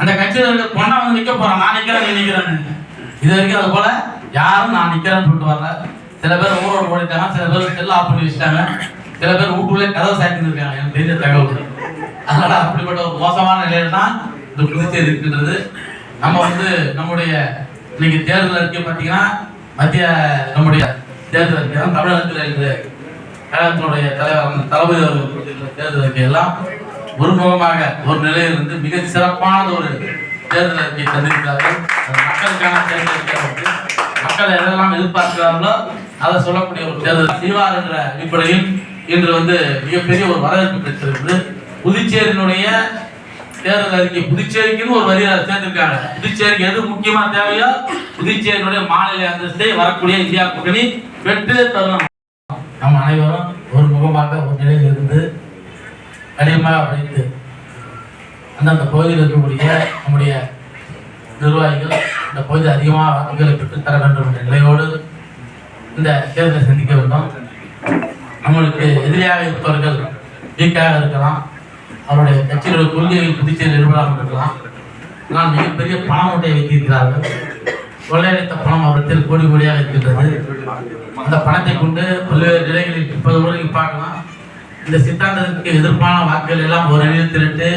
அந்த கட்சியில் இருக்க பொண்ணை வந்து நிற்க போறான். நான் நிற்கிறேன் நீ நிக்கிறேன்னு. இது வரைக்கும் அது போல யாரும் நான் நிற்கிறேன்னு சொல்லிட்டு வரல. சில பேர் ஊரோட ஓடிட்டாங்க சில பேர் செல்ல ஆஃப் பண்ணி வச்சுட்டாங்க. சில பேர் வீட்டுக்குள்ளே கதவை சாய்ந்து இருக்காங்க. எனக்கு தெரிஞ்ச தகவல் அதனால அப்படிப்பட்ட ஒரு மோசமான நிலையில தான் இந்த புதுச்சேரி இருக்கின்றது நம்ம வந்து நம்முடைய இன்னைக்கு தேர்தல் அறிக்கை பார்த்தீங்கன்னா மத்திய நம்முடைய தேர்தல் அறிக்கை தான் தமிழகத்தில் இருக்கிற கழகத்தினுடைய தலைவர் அந்த தளபதி அவர்கள் கொடுத்திருக்கிற தேர்தல் அறிக்கை எல்லாம் ஒருமுகமாக ஒரு நிலையிலிருந்து மிக சிறப்பான ஒரு தேர்தல் அறிக்கை தந்திருக்கிறார்கள். மக்களுக்கான தேர்தல் அறிக்கை மக்கள் எதெல்லாம் எதிர்பார்க்கிறார்களோ அதை சொல்லக்கூடிய ஒரு தேர்தல் செய்வார் என்ற அடிப்படையில் இன்று வந்து மிகப்பெரிய ஒரு வரவேற்பு பெற்றிருக்குது புதுச்சேரியினுடைய தேர்தல் அறிக்கை புதுச்சேரிக்குன்னு ஒரு வரியை சேர்ந்திருக்காங்க புதுச்சேரிக்கு எது முக்கியமா தேவையோ புதுச்சேரியினுடைய மாநில அந்தஸ்தை வரக்கூடிய இந்தியா கூட்டணி பெற்று தருணம். நம்ம அனைவரும் ஒரு முகமாக ஒரு நிலையில் இருந்து கடினமாக உழைத்து அந்தந்த பகுதியில் இருக்கக்கூடிய நம்முடைய நிர்வாகிகள் இந்த பகுதி அதிகமாக வாக்குகளை பெற்றுத் தர வேண்டும் என்ற நிலையோடு இந்த தேர்தலை சந்திக்க வேண்டும். நம்மளுக்கு எதிரியாக இருப்பவர்கள் வீக்காக இருக்கலாம். அவருடைய கட்சியினுடைய கொள்கைகள் புதுச்சேரி நிறுவனம் இருக்கலாம். ஆனால் மிகப்பெரிய பணம் ஒன்றை வைத்திருக்கிறார்கள். கொள்ளையடித்த பணம் அவரிடத்தில் கோடி கோடியாக இருக்கின்றது. அந்த பணத்தை கொண்டு பல்வேறு நிலைகளில் இப்போது பார்க்கலாம். இந்த சித்தாந்தத்திற்கு எதிர்ப்பான வாக்குகள் எல்லாம் ஒரு திரட்டு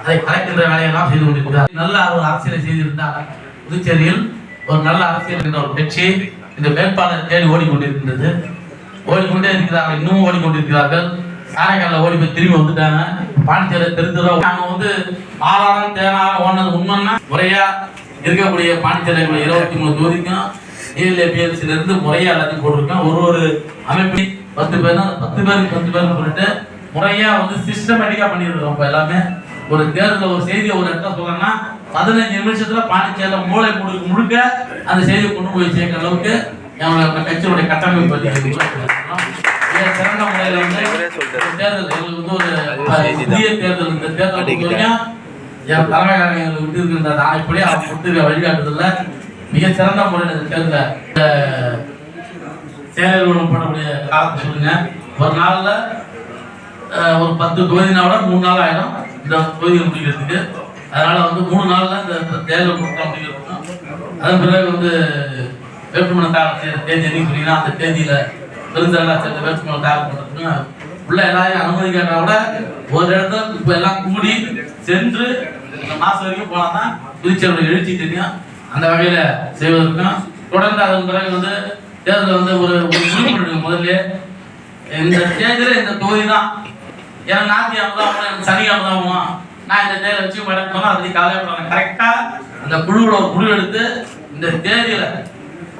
அதை கலைக்கின்ற வேலையெல்லாம் செய்து கொண்டிருக்கிறார். நல்ல ஒரு அரசியலை செய்திருந்தார். புதுச்சேரியில் ஒரு நல்ல அரசியல் என்ற ஒரு கட்சி இந்த வேட்பாளர் தேடி ஓடிக்கொண்டிருக்கின்றது. ஓடிக்கொண்டே இருக்கிறார்கள். இன்னும் ஓடிக்கொண்டிருக்கிறார்கள். காரைக்காலில் ஓடி போய் திரும்பி வந்துட்டாங்க. பாண்டிச்சேரி தெரிஞ்சிடும் நாங்கள் வந்து ஆறாரம் தேனாரம் ஓனது உண்மைன்னா முறையா இருக்கக்கூடிய பாண்டிச்சேரியில் இருபத்தி மூணு தொகுதிக்கும் ஏஎல்ஏபிஎல்சில இருந்து முறையா எல்லாத்தையும் போட்டிருக்கோம் ஒரு ஒரு அமைப்பு பத்து பேர் பத்து பேருக்கு பத்து பேர் சொல்லிட்டு முறையா வந்து சிஸ்டமேட்டிக்கா பண்ணிருக்கோம் இப்போ எல்லாமே. ஒரு தேர்தலில் ஒரு செய்தியை ஒரு இடத்துல சொல்லணும்னா பதினஞ்சு நிமிஷத்துல பாண்டிச்சேரியில மூளை முழுக்க முழுக்க அந்த செய்தியை கொண்டு போய் சேர்க்கிற அளவுக்கு நம்மளோட கட்சியுடைய கட்டமைப்பு பற்றி சிறந்த முறையில் வந்து தேர்தல் எங்களுக்கு வந்து ஒரு புதிய தேர்தல் இந்த தேர்தல் என் தலைமையாக எங்களுக்கு விட்டு இருக்கின்ற நாளைப்படி அவங்க கொடுத்துருக்க வழிகாட்டுதல்ல மிக சிறந்த முறையில் இந்த தேர்தலை சேலை நிறுவனம் பண்ணக்கூடிய காலத்தை சொல்லுங்க. ஒரு நாளில் ஒரு பத்து தொகுதினா விட மூணு நாள் ஆகிடும் இந்த தொகுதியை முடிக்கிறதுக்கு. அதனால் வந்து மூணு நாளில் இந்த தேர்தல் முடிக்கலாம் முடிக்கிறதுக்கும் அதன் பிறகு வந்து வேட்புமனு தாக்கல் தேதி என்னைக்கு சொன்னீங்கன்னா அந்த தேதியில் பெருந்தெல்லாம் சேர்ந்த வேட்புமனு தாக்கல் பண்ணுறதுக்கு உள்ள எல்லாரையும் அனுமதிக்காட்டா கூட ஒரு இடத்துல இப்போ எல்லாம் கூடி சென்று இந்த மாதம் வரைக்கும் போனால் தான் புதுச்சேரியோட எழுச்சி தெரியும். அந்த வகையில் செய்வதற்கும் தொடர்ந்து அதன் பிறகு வந்து தேர்தல் வந்து ஒரு முடிவு முதல்ல இந்த தேர்தல இந்த தொகுதி தான் எனக்கு ஞாயிற்றுக்கிழமை தான் ஆகும் எனக்கு சனிக்கிழமை தான் நான் இந்த தேர்தலை வச்சு படக்கணும் அதை கவலைப்படணும் கரெக்டாக அந்த குழுவோட ஒரு முடிவு எடுத்து இந்த தேதியில்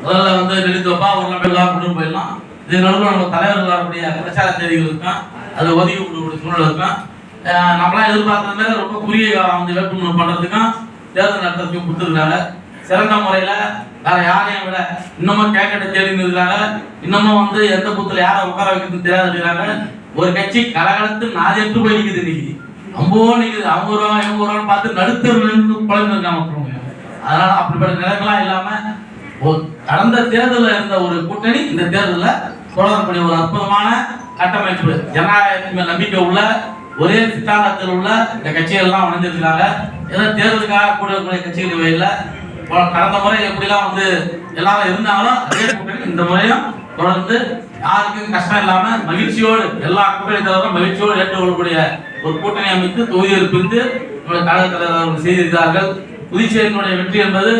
முதல்ல வந்து நெடுத்து வைப்பா ஒரு நாள் எல்லாம் கொண்டு போயிடலாம். இது நடுவில் நம்ம தலைவர்கள் வரக்கூடிய பிரச்சார தேதிகள் இருக்கும் அது ஒதுக்கி கொடுக்கக்கூடிய சூழ்நிலை இருக்கும் நம்மளாம் எதிர்பார்த்தது மாதிரி ரொம்ப குறுகிய காலம் வந்து வேட்புமனு பண்ணுறதுக்கும் தேர்தல் நடத்துறதுக்கும் கொடுத்துருக்காங்க சிறந்த முறையில வேற யாரையும் விட இன்னமும் கேக்கெட்டை தேடி இன்னமும் வந்து எந்த புத்துல யாரை உட்கார வைக்கிறதுன்னு தெரியாது ஒரு கட்சி கலகலத்து நாலு எட்டு போய் நிற்குது இன்னைக்கு. அம்போ நிற்குது அவங்க ரூபா இவங்க ரூபான்னு பார்த்து நடுத்தர் நின்று குழந்தை அதனால அப்படிப்பட்ட நிலைகளாம் இல்லாம கடந்த தேர்தலில் இருந்த ஒரு கூட்டணி இந்த தேர்தலில் தொடரக்கூடிய ஒரு அற்புதமான கட்டமைப்பு. ஜனநாயகத்தின் மேல் நம்பிக்கை உள்ள ஒரே சித்தாந்தத்தில் உள்ள இந்த கட்சிகள் எல்லாம் இணைஞ்சிருக்காங்க ஏதோ தேர்தலுக்காக கூடக்கூடிய கட்சிகள் இவை கடந்த முறை எப்படிலாம் வந்து எல்லாரும் இருந்தாலும் அதே கூட்டணி இந்த முறையும் தொடர்ந்து யாருக்கும் கஷ்டம் இல்லாம மகிழ்ச்சியோடு எல்லா கூட்டணி தலைவரும் மகிழ்ச்சியோடு ஏற்றுக்கொள்ளக்கூடிய ஒரு கூட்டணி அமைத்து தொகுதியில் பிரிந்து கழக தலைவர் செய்திருக்கிறார்கள். புதுச்சேரியினுடைய வெற்றி என்பது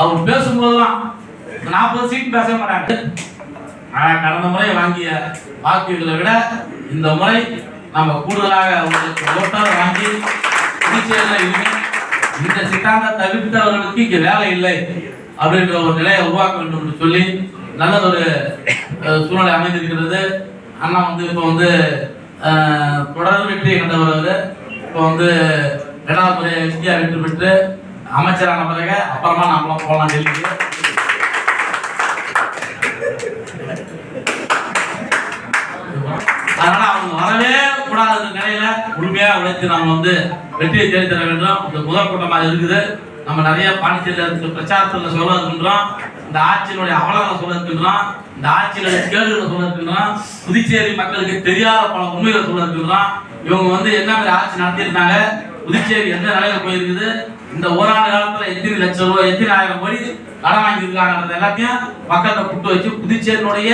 அவர் பேசும்போதெல்லாம் நாற்பது சீட் பேச மாட்டாங்க. ஆனால் கடந்த முறை வாங்கிய வாக்குகளை விட இந்த முறை நம்ம கூடுதலாக ஒரு ஓட்டர் வாங்கி புதுச்சேரியில் இனிமேல் இந்த சித்தாந்த தவிர்த்தவர்களுக்கு இங்க வேலை இல்லை அப்படின்ற ஒரு நிலையை உருவாக்க வேண்டும் என்று சொல்லி நல்லதொரு ஒரு சூழ்நிலை அமைந்திருக்கிறது. அண்ணா வந்து இப்போ வந்து தொடர் வெற்றியை கண்டவர் அவரு. இப்போ வந்து இரண்டாவது முறை இந்தியா வெற்றி பெற்று அமைச்சரான பிறகு அப்புறமா நம்மளாம் போகலாம் டெல்லிக்கு அதனால அவங்க வரவே கூடாத நிலையில உண்மையா உழைத்து நம்ம வந்து வெற்றியை தேடி வேண்டும் இந்த முதல் கூட்டமாக இருக்குது. நம்ம நிறைய பாண்டிச்சேரியில் பிரச்சாரத்தில் சொல்ல இருக்கின்றோம். இந்த ஆட்சியினுடைய அவலங்களை சொல்ல இருக்கின்றோம். இந்த ஆட்சியினுடைய கேள்விகளை சொல்ல இருக்கின்றோம். புதுச்சேரி மக்களுக்கு தெரியாத பல உண்மைகளை சொல்ல இருக்கின்றோம். இவங்க வந்து என்ன மாதிரி ஆட்சி நடத்தியிருந்தாங்க புதுச்சேரி எந்த நிலையில போயிருக்குது? இந்த ஓராண்டு காலத்துல எத்தனை லட்சம் ரூபாய் எத்தனை ஆயிரம் கோடி கடன் வாங்கியிருக்காங்கன்றது எல்லாத்தையும் மக்கள்கிட்ட புட்டு வச்சு புதுச்சேரியினுடைய